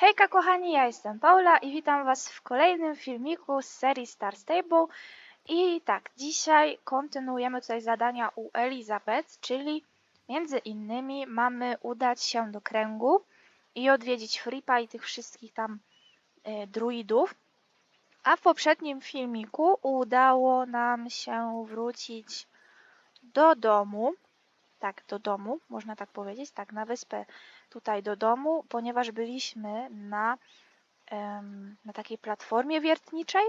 Hejka kochani, ja jestem Paula i witam Was w kolejnym filmiku z serii Star Stable. I tak, dzisiaj kontynuujemy tutaj zadania u Elizabeth, czyli między innymi mamy udać się do kręgu i odwiedzić Fripa i tych wszystkich tam e, druidów. A w poprzednim filmiku udało nam się wrócić do domu. Tak, do domu, można tak powiedzieć, tak, na wyspę tutaj do domu, ponieważ byliśmy na, na takiej platformie wiertniczej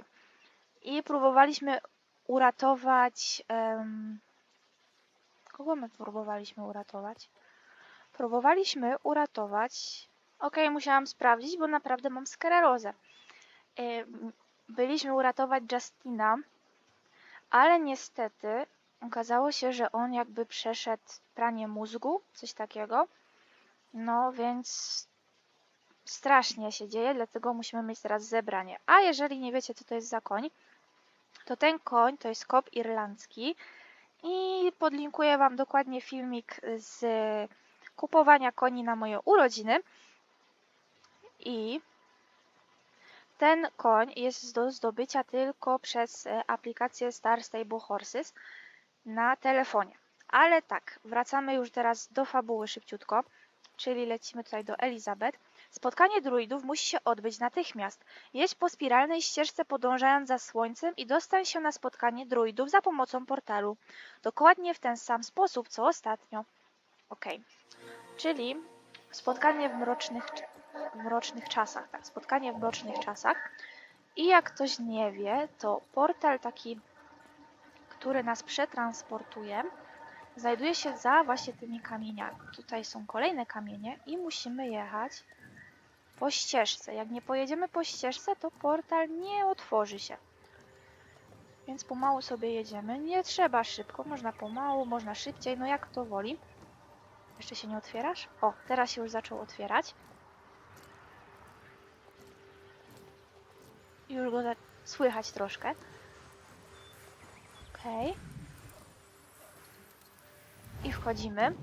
i próbowaliśmy uratować. kogo my próbowaliśmy uratować? Próbowaliśmy uratować. Okej, musiałam sprawdzić, bo naprawdę mam sklerozę. Byliśmy uratować Justina, ale niestety okazało się, że on jakby przeszedł pranie mózgu, coś takiego. No więc strasznie się dzieje, dlatego musimy mieć teraz zebranie. A jeżeli nie wiecie, co to jest za koń, to ten koń to jest kop irlandzki i podlinkuję Wam dokładnie filmik z kupowania koni na moje urodziny. I ten koń jest do zdobycia tylko przez aplikację Star Stable Horses na telefonie. Ale tak, wracamy już teraz do fabuły szybciutko czyli lecimy tutaj do Elizabeth. Spotkanie druidów musi się odbyć natychmiast. Jedź po spiralnej ścieżce podążając za słońcem i dostań się na spotkanie druidów za pomocą portalu. Dokładnie w ten sam sposób, co ostatnio. Ok. Czyli spotkanie w mrocznych, w mrocznych czasach. Tak, spotkanie w mrocznych czasach. I jak ktoś nie wie, to portal taki, który nas przetransportuje, znajduje się za właśnie tymi kamieniami. Tutaj są kolejne kamienie i musimy jechać po ścieżce. Jak nie pojedziemy po ścieżce, to portal nie otworzy się. Więc pomału sobie jedziemy. Nie trzeba szybko, można pomału, można szybciej, no jak to woli. Jeszcze się nie otwierasz? O, teraz się już zaczął otwierać. Już go słychać troszkę. Okej. I wchodzimy.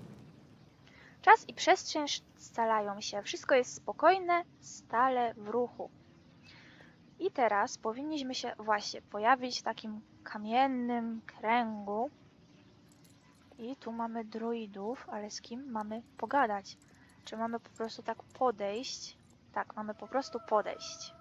Czas i przestrzeń scalają się. Wszystko jest spokojne, stale w ruchu. I teraz powinniśmy się właśnie pojawić w takim kamiennym kręgu. I tu mamy druidów, ale z kim mamy pogadać? Czy mamy po prostu tak podejść? Tak, mamy po prostu podejść.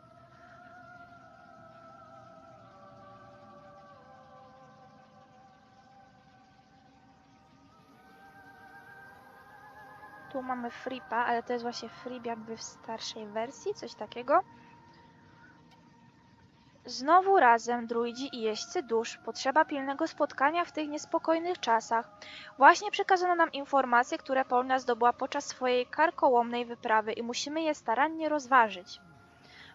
Tu mamy Fripa, ale to jest właśnie Frip jakby w starszej wersji, coś takiego. Znowu razem, druidzi i jeźdźcy dusz. Potrzeba pilnego spotkania w tych niespokojnych czasach. Właśnie przekazano nam informacje, które Paulina zdobyła podczas swojej karkołomnej wyprawy i musimy je starannie rozważyć.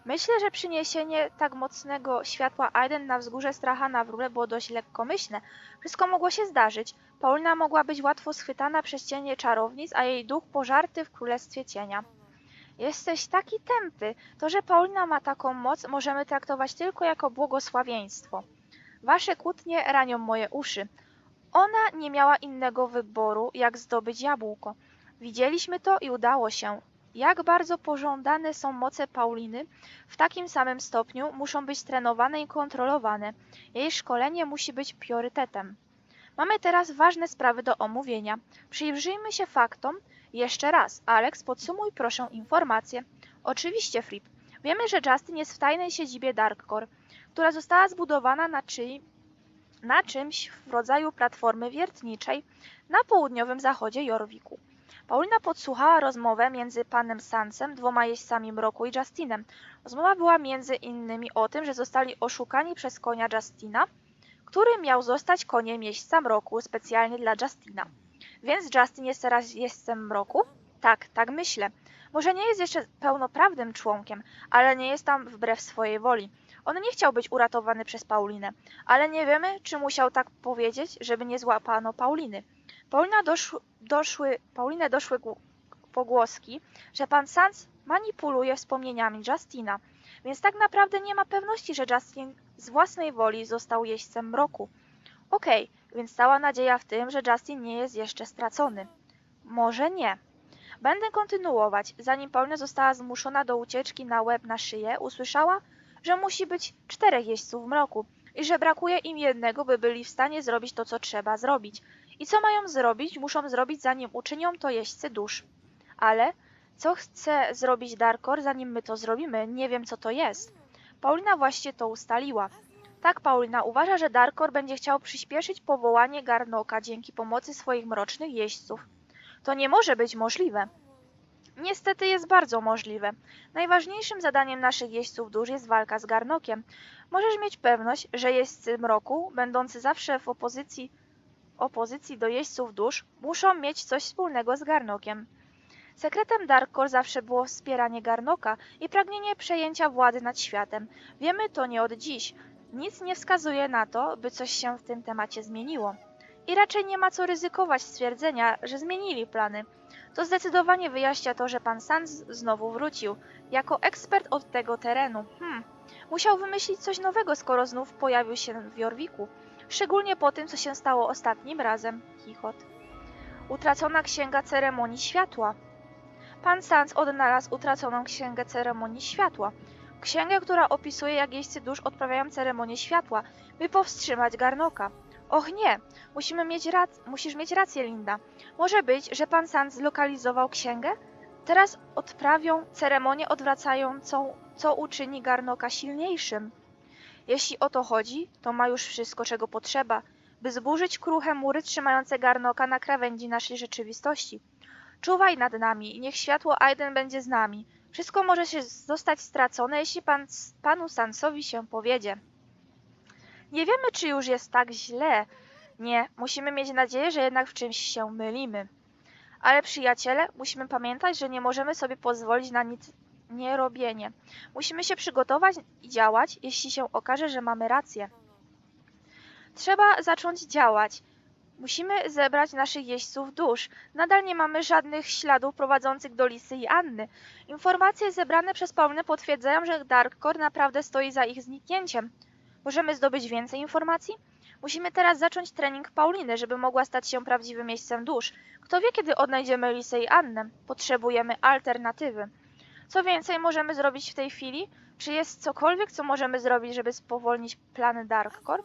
Myślę, że przyniesienie tak mocnego światła Aiden na wzgórze Strachana w Rule było dość lekkomyślne. Wszystko mogło się zdarzyć. Paulina mogła być łatwo schwytana przez cienie czarownic, a jej duch pożarty w Królestwie Cienia. Jesteś taki tępy. To, że Paulina ma taką moc, możemy traktować tylko jako błogosławieństwo. Wasze kłótnie ranią moje uszy. Ona nie miała innego wyboru, jak zdobyć jabłko. Widzieliśmy to i udało się. Jak bardzo pożądane są moce Pauliny, w takim samym stopniu muszą być trenowane i kontrolowane. Jej szkolenie musi być priorytetem. Mamy teraz ważne sprawy do omówienia. Przyjrzyjmy się faktom. Jeszcze raz, Alex, podsumuj proszę informacje. Oczywiście, Flip. Wiemy, że Justin jest w tajnej siedzibie Darkcore, która została zbudowana na, na czymś w rodzaju platformy wiertniczej na południowym zachodzie Jorwiku. Paulina podsłuchała rozmowę między panem Sansem, dwoma jeźdźcami Mroku i Justinem. Rozmowa była między innymi o tym, że zostali oszukani przez konia Justina, który miał zostać koniem jeźdźca Mroku specjalnie dla Justina. Więc Justin jest teraz jeźdźcem Mroku? Tak, tak myślę. Może nie jest jeszcze pełnoprawnym członkiem, ale nie jest tam wbrew swojej woli. On nie chciał być uratowany przez Paulinę, ale nie wiemy, czy musiał tak powiedzieć, żeby nie złapano Pauliny. Paulina doszły, doszły, Paulinę doszły pogłoski, że pan Sans manipuluje wspomnieniami Justina, więc tak naprawdę nie ma pewności, że Justin z własnej woli został jeźdźcem mroku. Okej, więc cała nadzieja w tym, że Justin nie jest jeszcze stracony. Może nie. Będę kontynuować. Zanim Paulina została zmuszona do ucieczki na łeb na szyję, usłyszała, że musi być czterech jeźdźców mroku i że brakuje im jednego, by byli w stanie zrobić to, co trzeba zrobić. I co mają zrobić? Muszą zrobić, zanim uczynią to jeźdźcy dusz. Ale co chce zrobić Darkor, zanim my to zrobimy? Nie wiem, co to jest. Paulina właśnie to ustaliła. Tak, Paulina uważa, że Darkor będzie chciał przyspieszyć powołanie Garnoka dzięki pomocy swoich mrocznych jeźdźców. To nie może być możliwe. Niestety jest bardzo możliwe. Najważniejszym zadaniem naszych jeźdźców dusz jest walka z Garnokiem. Możesz mieć pewność, że jeźdźcy mroku, będący zawsze w opozycji, opozycji do jeźdźców dusz, muszą mieć coś wspólnego z Garnokiem. Sekretem Darkor zawsze było wspieranie Garnoka i pragnienie przejęcia władzy nad światem. Wiemy to nie od dziś. Nic nie wskazuje na to, by coś się w tym temacie zmieniło. I raczej nie ma co ryzykować stwierdzenia, że zmienili plany. To zdecydowanie wyjaśnia to, że pan Sanz znowu wrócił. Jako ekspert od tego terenu. Hmm. Musiał wymyślić coś nowego, skoro znów pojawił się w Jorwiku. Szczególnie po tym, co się stało ostatnim razem. Chichot. Utracona księga ceremonii światła. Pan Sanz odnalazł utraconą księgę ceremonii światła. Księgę, która opisuje, jak jeźdźcy dusz odprawiają ceremonię światła, by powstrzymać Garnoka. Och nie, musimy mieć rac- musisz mieć rację, Linda. Może być, że pan Sanz zlokalizował księgę? Teraz odprawią ceremonię odwracającą, co uczyni Garnoka silniejszym. Jeśli o to chodzi, to ma już wszystko, czego potrzeba, by zburzyć kruche mury trzymające Garnoka na krawędzi naszej rzeczywistości. Czuwaj nad nami i niech światło Aiden będzie z nami. Wszystko może się zostać stracone, jeśli pan, panu Sansowi się powiedzie. Nie wiemy, czy już jest tak źle. Nie, musimy mieć nadzieję, że jednak w czymś się mylimy. Ale przyjaciele, musimy pamiętać, że nie możemy sobie pozwolić na nic nierobienie. Musimy się przygotować i działać, jeśli się okaże, że mamy rację. Trzeba zacząć działać. Musimy zebrać naszych jeźdźców dusz. Nadal nie mamy żadnych śladów prowadzących do Lisy i Anny. Informacje zebrane przez Paulinę potwierdzają, że Darkcore naprawdę stoi za ich zniknięciem. Możemy zdobyć więcej informacji? Musimy teraz zacząć trening Pauliny, żeby mogła stać się prawdziwym miejscem dusz. Kto wie, kiedy odnajdziemy Lisę i Annę? Potrzebujemy alternatywy. Co więcej możemy zrobić w tej chwili? Czy jest cokolwiek, co możemy zrobić, żeby spowolnić plany Darkcore?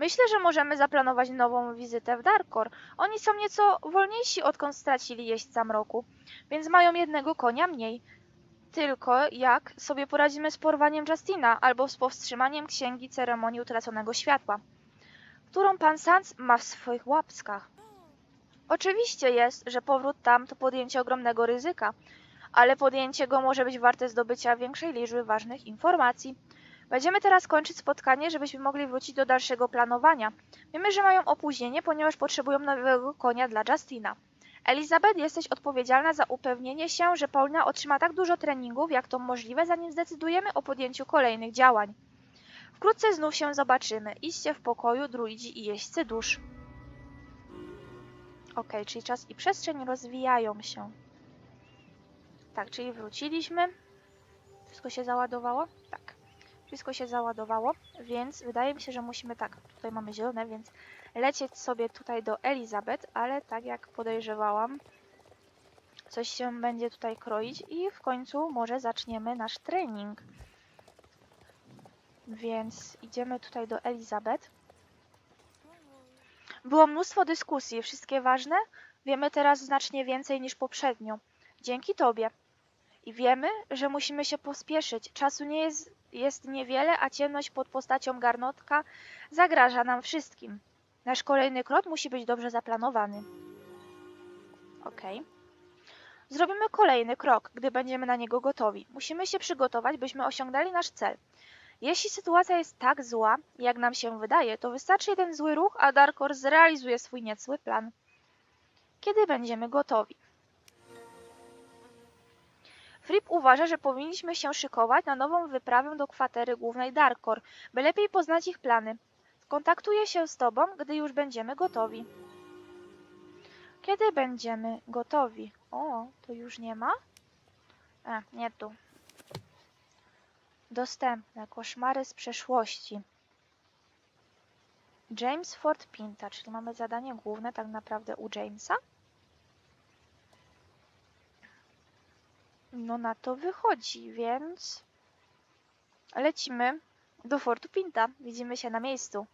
Myślę, że możemy zaplanować nową wizytę w Darkor. Oni są nieco wolniejsi, odkąd stracili jeźdźca mroku, więc mają jednego konia mniej. Tylko jak sobie poradzimy z porwaniem Justina albo z powstrzymaniem księgi ceremonii utraconego światła, którą pan Sanz ma w swoich łapskach. Oczywiście jest, że powrót tam to podjęcie ogromnego ryzyka, ale podjęcie go może być warte zdobycia większej liczby ważnych informacji. Będziemy teraz kończyć spotkanie, żebyśmy mogli wrócić do dalszego planowania. Wiemy, że mają opóźnienie, ponieważ potrzebują nowego konia dla Justina. Elizabeth, jesteś odpowiedzialna za upewnienie się, że Paulina otrzyma tak dużo treningów, jak to możliwe, zanim zdecydujemy o podjęciu kolejnych działań. Wkrótce znów się zobaczymy. Idźcie w pokoju, druidzi i jeźdźcy dusz. Ok, czyli czas i przestrzeń rozwijają się. Tak, czyli wróciliśmy. Wszystko się załadowało? Tak. Wszystko się załadowało, więc wydaje mi się, że musimy tak, tutaj mamy zielone, więc lecieć sobie tutaj do Elizabeth, ale tak jak podejrzewałam, coś się będzie tutaj kroić i w końcu może zaczniemy nasz trening. Więc idziemy tutaj do Elizabeth. Było mnóstwo dyskusji, wszystkie ważne. Wiemy teraz znacznie więcej niż poprzednio. Dzięki Tobie. I wiemy, że musimy się pospieszyć. Czasu nie jest, jest niewiele, a ciemność pod postacią garnotka zagraża nam wszystkim. Nasz kolejny krok musi być dobrze zaplanowany. Ok. Zrobimy kolejny krok, gdy będziemy na niego gotowi. Musimy się przygotować, byśmy osiągnęli nasz cel. Jeśli sytuacja jest tak zła, jak nam się wydaje, to wystarczy jeden zły ruch, a Darkor zrealizuje swój niecły plan. Kiedy będziemy gotowi? Fripp uważa, że powinniśmy się szykować na nową wyprawę do kwatery głównej Darkor, by lepiej poznać ich plany. Skontaktuję się z Tobą, gdy już będziemy gotowi. Kiedy będziemy gotowi? O, to już nie ma? A, nie tu. Dostępne. Koszmary z przeszłości. James Ford Pinta, czyli mamy zadanie główne tak naprawdę u Jamesa. No na to wychodzi, więc lecimy do Fortu Pinta. Widzimy się na miejscu.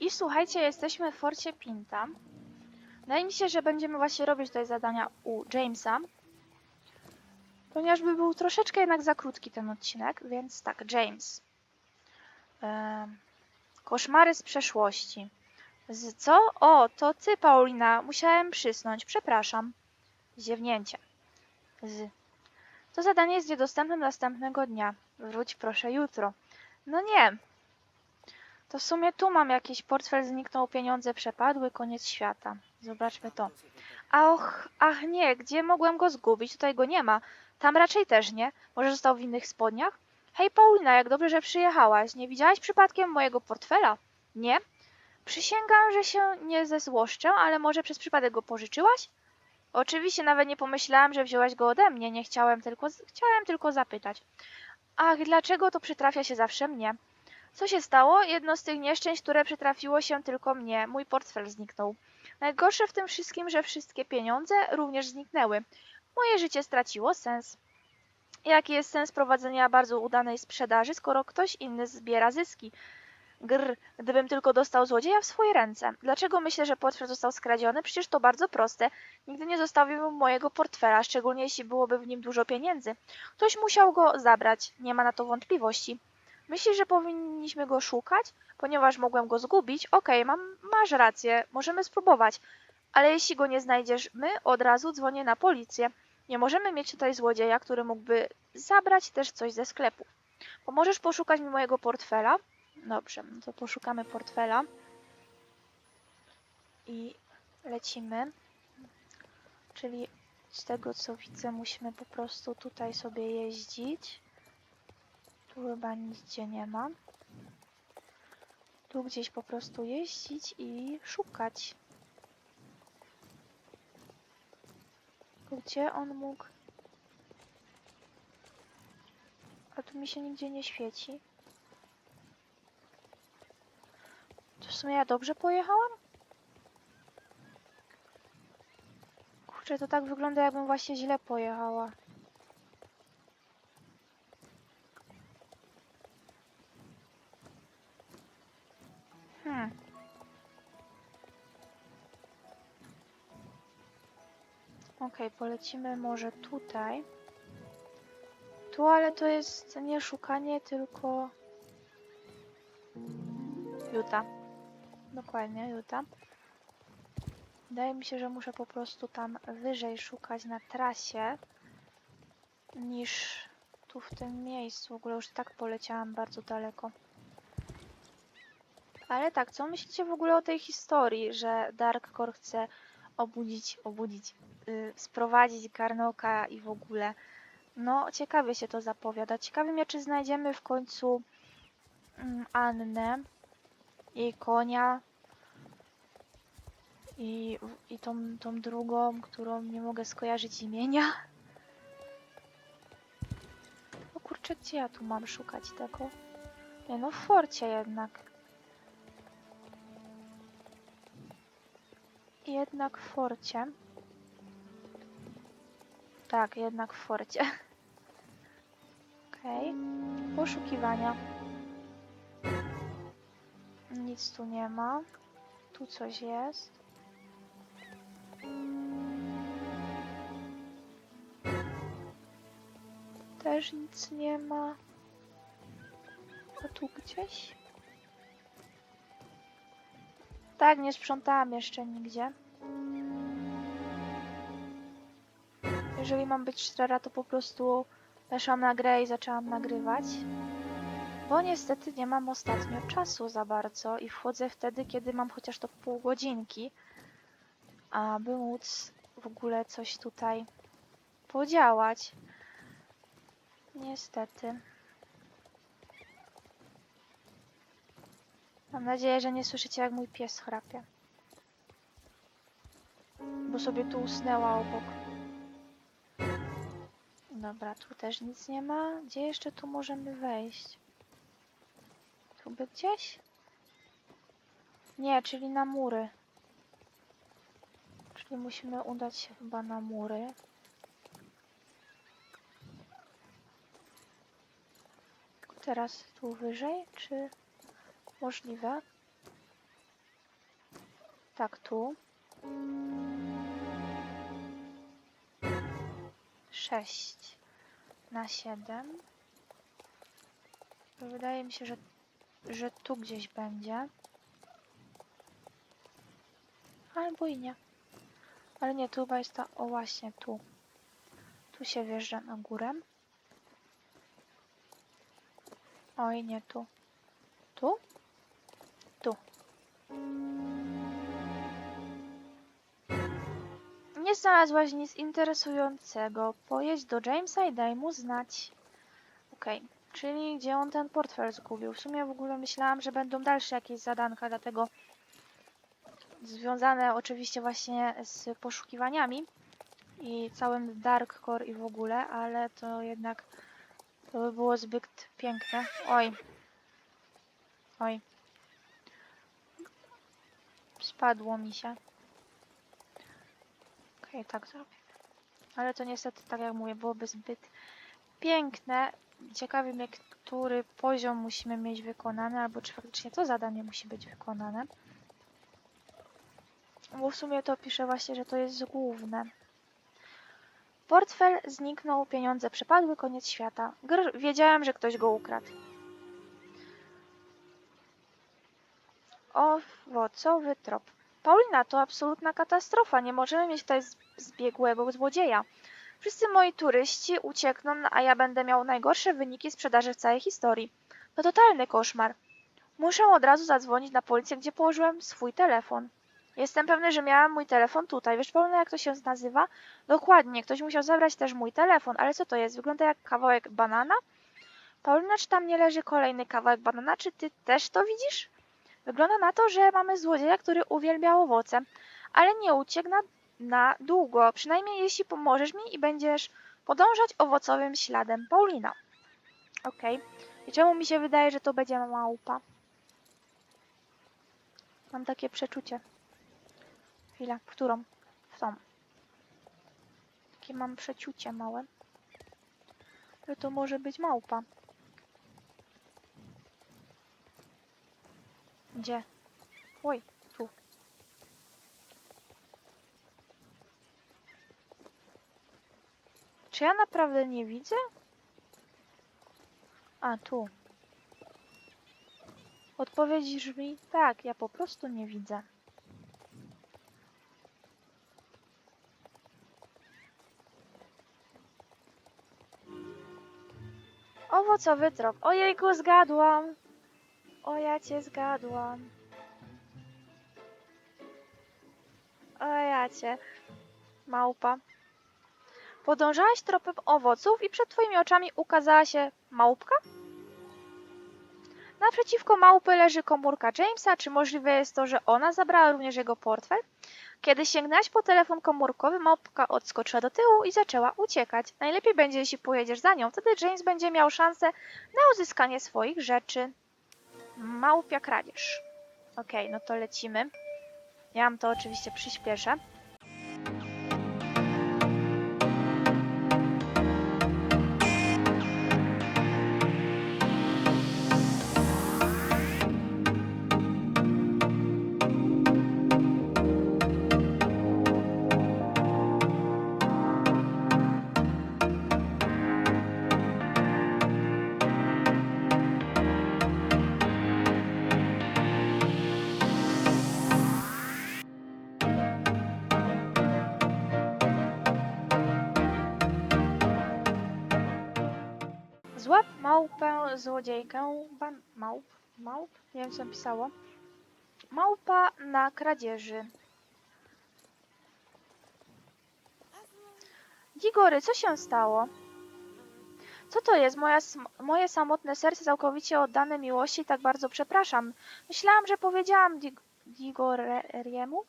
I słuchajcie, jesteśmy w Forcie Pinta. Wydaje mi się, że będziemy właśnie robić tutaj zadania u Jamesa. Ponieważ by był troszeczkę jednak za krótki ten odcinek, więc tak, James. Koszmary z przeszłości. Z co? O, to ty, Paulina. Musiałem przysnąć. Przepraszam. Ziewnięcie. Z. To zadanie jest niedostępne następnego dnia. Wróć proszę jutro. No nie. To w sumie tu mam jakiś portfel, zniknął, pieniądze przepadły, koniec świata. Zobaczmy to. A och, ach nie, gdzie mogłem go zgubić? Tutaj go nie ma. Tam raczej też nie. Może został w innych spodniach? Hej Paulina, jak dobrze, że przyjechałaś. Nie widziałaś przypadkiem mojego portfela? Nie? Przysięgam, że się nie zezłoszczę, ale może przez przypadek go pożyczyłaś? Oczywiście nawet nie pomyślałam, że wzięłaś go ode mnie. Nie chciałem tylko, chciałem tylko zapytać. Ach, dlaczego to przytrafia się zawsze mnie? Co się stało? Jedno z tych nieszczęść, które przytrafiło się tylko mnie. Mój portfel zniknął. Najgorsze w tym wszystkim, że wszystkie pieniądze również zniknęły. Moje życie straciło sens. Jaki jest sens prowadzenia bardzo udanej sprzedaży, skoro ktoś inny zbiera zyski? Grr, gdybym tylko dostał złodzieja w swoje ręce. Dlaczego myślę, że portfel został skradziony? Przecież to bardzo proste. Nigdy nie zostawiłbym mojego portfela, szczególnie jeśli byłoby w nim dużo pieniędzy. Ktoś musiał go zabrać, nie ma na to wątpliwości. Myślisz, że powinniśmy go szukać? Ponieważ mogłem go zgubić, okej, mam, masz rację, możemy spróbować. Ale jeśli go nie znajdziesz, my od razu dzwonię na policję. Nie możemy mieć tutaj złodzieja, który mógłby zabrać też coś ze sklepu. Pomożesz poszukać mi mojego portfela? Dobrze, no to poszukamy portfela. I lecimy. Czyli z tego co widzę, musimy po prostu tutaj sobie jeździć. Tu chyba nigdzie nie ma. Tu gdzieś po prostu jeździć i szukać. Gdzie on mógł? A tu mi się nigdzie nie świeci. To w sumie ja dobrze pojechałam? Kurczę, to tak wygląda jakbym właśnie źle pojechała. Hmm. Okej, polecimy może tutaj. Tu, ale to jest nie szukanie, tylko Juta. Dokładnie, Juta. Wydaje mi się, że muszę po prostu tam wyżej szukać na trasie niż tu w tym miejscu. W ogóle już tak poleciałam bardzo daleko. Ale tak, co myślicie w ogóle o tej historii, że Dark Core chce obudzić, obudzić, yy, sprowadzić Karnoka i w ogóle? No, ciekawie się to zapowiada. Ciekawi mnie, czy znajdziemy w końcu mm, Annę, jej konia i, i tą, tą drugą, którą nie mogę skojarzyć imienia. O kurczę, gdzie ja tu mam szukać tego? Nie no, w forcie jednak. Jednak w forcie. Tak, jednak w forcie. Okej. Poszukiwania. Nic tu nie ma. Tu coś jest. Też nic nie ma. A tu gdzieś? Tak, nie sprzątałam jeszcze nigdzie. Jeżeli mam być szczera, to po prostu weszłam na grę i zaczęłam nagrywać. Bo niestety nie mam ostatnio czasu za bardzo i wchodzę wtedy, kiedy mam chociaż to pół godzinki, aby móc w ogóle coś tutaj podziałać. Niestety. Mam nadzieję, że nie słyszycie, jak mój pies chrapie. Bo sobie tu usnęła obok. Dobra, tu też nic nie ma. Gdzie jeszcze tu możemy wejść? Tu by gdzieś? Nie, czyli na mury. Czyli musimy udać się chyba na mury. Teraz tu wyżej, czy możliwe? Tak, tu. Sześć na siedem. Wydaje mi się, że, że tu gdzieś będzie. Albo i nie. Ale nie, tu chyba jest ta... O właśnie, tu. Tu się wjeżdża na górę. Oj, nie tu. Tu? Tu. Nie znalazłaś nic interesującego. Pojedź do Jamesa i daj mu znać. Okej, czyli gdzie on ten portfel zgubił? W sumie w ogóle myślałam, że będą dalsze jakieś zadanka, dlatego związane oczywiście właśnie z poszukiwaniami i całym Dark Core i w ogóle, ale to jednak to by było zbyt piękne. Oj. Oj. Spadło mi się. Okej, tak zrobię. Ale to niestety, tak jak mówię, byłoby zbyt piękne. Ciekawi mnie, który poziom musimy mieć wykonany, albo czy faktycznie to zadanie musi być wykonane. Bo w sumie to pisze właśnie, że to jest główne. Portfel zniknął, pieniądze przepadły, koniec świata. Gr, wiedziałem, że ktoś go ukradł. Owocowy trop. Paulina, to absolutna katastrofa. Nie możemy mieć tutaj zbiegłego złodzieja. Wszyscy moi turyści uciekną, a ja będę miał najgorsze wyniki sprzedaży w całej historii. To totalny koszmar. Muszę od razu zadzwonić na policję, gdzie położyłem swój telefon. Jestem pewny, że miałam mój telefon tutaj. Wiesz, Paulina, jak to się nazywa? Dokładnie, ktoś musiał zabrać też mój telefon, ale co to jest? Wygląda jak kawałek banana? Paulina, czy tam nie leży kolejny kawałek banana? Czy ty też to widzisz? Wygląda na to, że mamy złodzieja, który uwielbia owoce, ale nie uciekł na, na długo. Przynajmniej jeśli pomożesz mi i będziesz podążać owocowym śladem. Paulina. Okej. I czemu mi się wydaje, że to będzie małpa? Mam takie przeczucie. Chwila, którą? W tą. Takie mam przeczucie małe. Że to może być małpa. Gdzie? Oj, tu. Czy ja naprawdę nie widzę? A, tu. Odpowiedź brzmi tak, ja po prostu nie widzę. Owocowy trop. Ojejku, zgadłam. O, ja cię zgadłam. O, ja cię. Małpa. Podążałaś tropem owoców i przed twoimi oczami ukazała się małpka? Naprzeciwko małpy leży komórka Jamesa. Czy możliwe jest to, że ona zabrała również jego portfel? Kiedy sięgnęłaś po telefon komórkowy, małpka odskoczyła do tyłu i zaczęła uciekać. Najlepiej będzie, jeśli pojedziesz za nią. Wtedy James będzie miał szansę na uzyskanie swoich rzeczy. Małpia kradzież. Okej, no to lecimy. Ja wam to oczywiście przyspieszę. Złap małpę, złodziejkę, ban... małp, małp? Nie wiem co napisało. Małpa na kradzieży. Gigory, co się stało? Co to jest? Moja, moje samotne serce całkowicie oddane miłości, tak bardzo przepraszam. Myślałam, że powiedziałam Dig- Digoreriemu,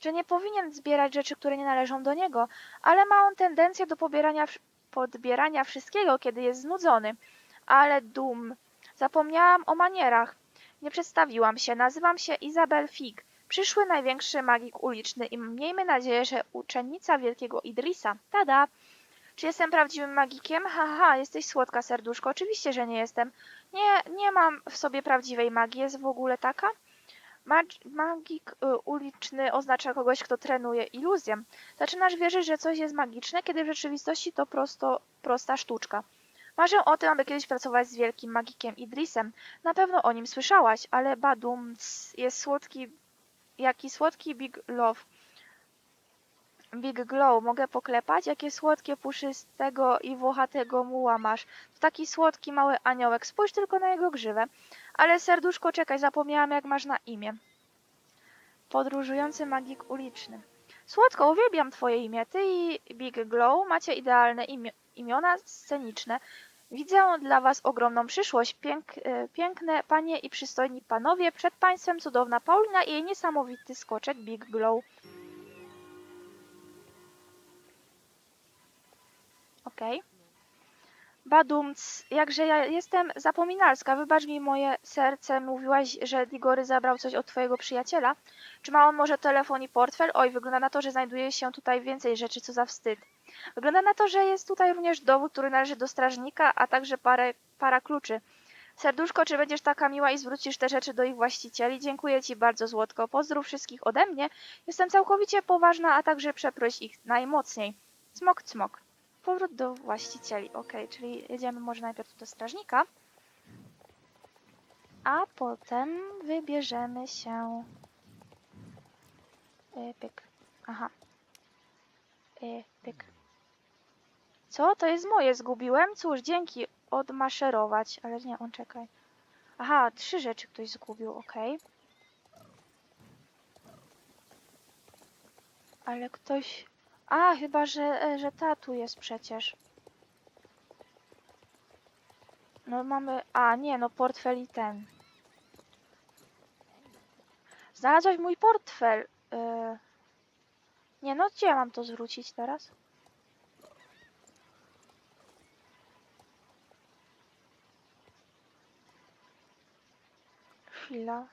że nie powinien zbierać rzeczy, które nie należą do niego, ale ma on tendencję do pobierania podbierania wszystkiego, kiedy jest znudzony. Ale dum. Zapomniałam o manierach. Nie przedstawiłam się. Nazywam się Izabel Fig. Przyszły największy magik uliczny i miejmy nadzieję, że uczennica wielkiego Idrisa. Tada! Czy jestem prawdziwym magikiem? Haha, jesteś słodka, serduszko. Oczywiście, że nie jestem. Nie, nie mam w sobie prawdziwej magii. Jest w ogóle taka? Mag magik y, uliczny oznacza kogoś, kto trenuje iluzję. Zaczynasz wierzyć, że coś jest magiczne, kiedy w rzeczywistości to prosto, prosta sztuczka. Marzę o tym, aby kiedyś pracować z wielkim magikiem Idrisem. Na pewno o nim słyszałaś, ale Badum jest słodki, jaki słodki Big Love. Big Glow, mogę poklepać? Jakie słodkie, puszystego i włochatego muła masz. To taki słodki mały aniołek, spójrz tylko na jego grzywę. Ale serduszko, czekaj, zapomniałam jak masz na imię. Podróżujący magik uliczny. Słodko, uwielbiam twoje imię. Ty i Big Glow macie idealne imio imiona sceniczne. Widzę dla was ogromną przyszłość. Pięk, e, piękne panie i przystojni panowie. Przed państwem cudowna Paulina i jej niesamowity skoczek Big Glow. Okej. Badumc, jakże ja jestem zapominalska. Wybacz mi moje serce. Mówiłaś, że Digory zabrał coś od twojego przyjaciela. Czy ma on może telefon i portfel? Oj, wygląda na to, że znajduje się tutaj więcej rzeczy, co za wstyd. Wygląda na to, że jest tutaj również dowód, który należy do strażnika, a także parę, para kluczy. Serduszko, czy będziesz taka miła i zwrócisz te rzeczy do ich właścicieli? Dziękuję ci bardzo, Złotko. Pozdrów wszystkich ode mnie. Jestem całkowicie poważna, a także przeproś ich najmocniej. Cmok, cmok. Powrót do właścicieli. Ok, czyli jedziemy może najpierw do strażnika. A potem wybierzemy się... E, pyk. Aha. E, pyk. Co? To jest moje, zgubiłem? Cóż, dzięki. Odmaszerować. Ale nie, on czekaj. Aha, trzy rzeczy ktoś zgubił, okej. Ale ktoś... A, chyba, że, e, że ta tu jest przecież. No mamy... A, nie, no portfel i ten. Znalazłaś mój portfel. E, Nie, no gdzie mam to zwrócić teraz? Chwila.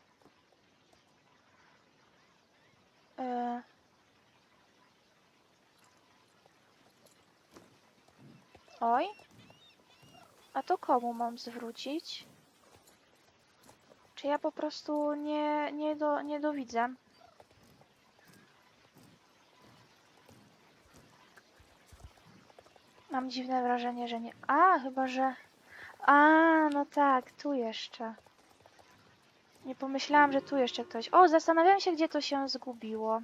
Oj. A to komu mam zwrócić? Czy ja po prostu nie, nie, do, nie dowidzę? Mam dziwne wrażenie, że nie. A, chyba że. A, no tak, tu jeszcze. Nie pomyślałam, że tu jeszcze ktoś. O, zastanawiam się, gdzie to się zgubiło.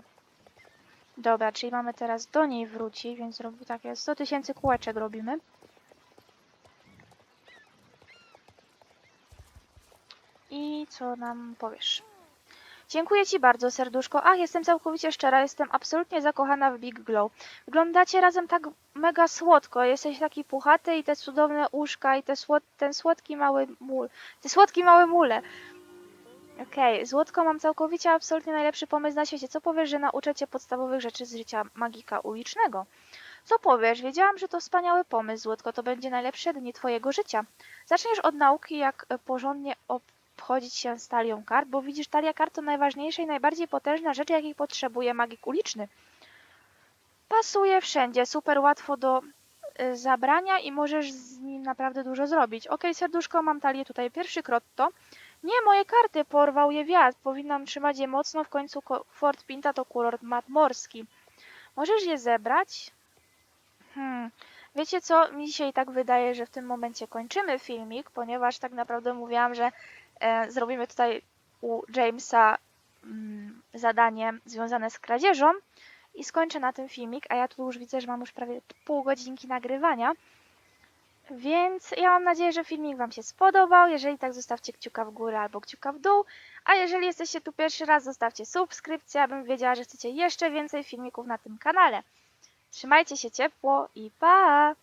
Dobra, czyli mamy teraz do niej wrócić, więc robi takie 100 tysięcy kółeczek robimy. I co nam powiesz? Dziękuję Ci bardzo, serduszko. Ach, jestem całkowicie szczera, jestem absolutnie zakochana w Big Glow. Wyglądacie razem tak mega słodko. Jesteś taki puchaty i te cudowne uszka i te słod ten słodki mały mul. Te słodki małe mule. Okej, Złotko, mam całkowicie absolutnie najlepszy pomysł na świecie. Co powiesz, że nauczę Cię podstawowych rzeczy z życia magika ulicznego? Co powiesz? Wiedziałam, że to wspaniały pomysł, Złotko. To będzie najlepsze dni Twojego życia. Zaczniesz od nauki, jak e, porządnie obchodzić się z talią kart, bo widzisz, talia kart to najważniejsza i najbardziej potężna rzecz, jakiej potrzebuje magik uliczny. Pasuje wszędzie, super łatwo do zabrania i możesz z nim naprawdę dużo zrobić. Ok, serduszko, mam talię tutaj. Pierwszy krok to... Nie, moje karty, porwał je wiatr. Powinnam trzymać je mocno, w końcu ko- Fort Pinta to kurort morski. Możesz je zebrać? Hmm. Wiecie co, mi się i tak wydaje, że w tym momencie kończymy filmik, ponieważ tak naprawdę mówiłam, że e, zrobimy tutaj u Jamesa mm, zadanie związane z kradzieżą i skończę na tym filmik, a ja tu już widzę, że mam już prawie pół godzinki nagrywania. Więc ja mam nadzieję, że filmik Wam się spodobał. Jeżeli tak, zostawcie kciuka w górę albo kciuka w dół. A jeżeli jesteście tu pierwszy raz, zostawcie subskrypcję, abym wiedziała, że chcecie jeszcze więcej filmików na tym kanale. Trzymajcie się ciepło i pa!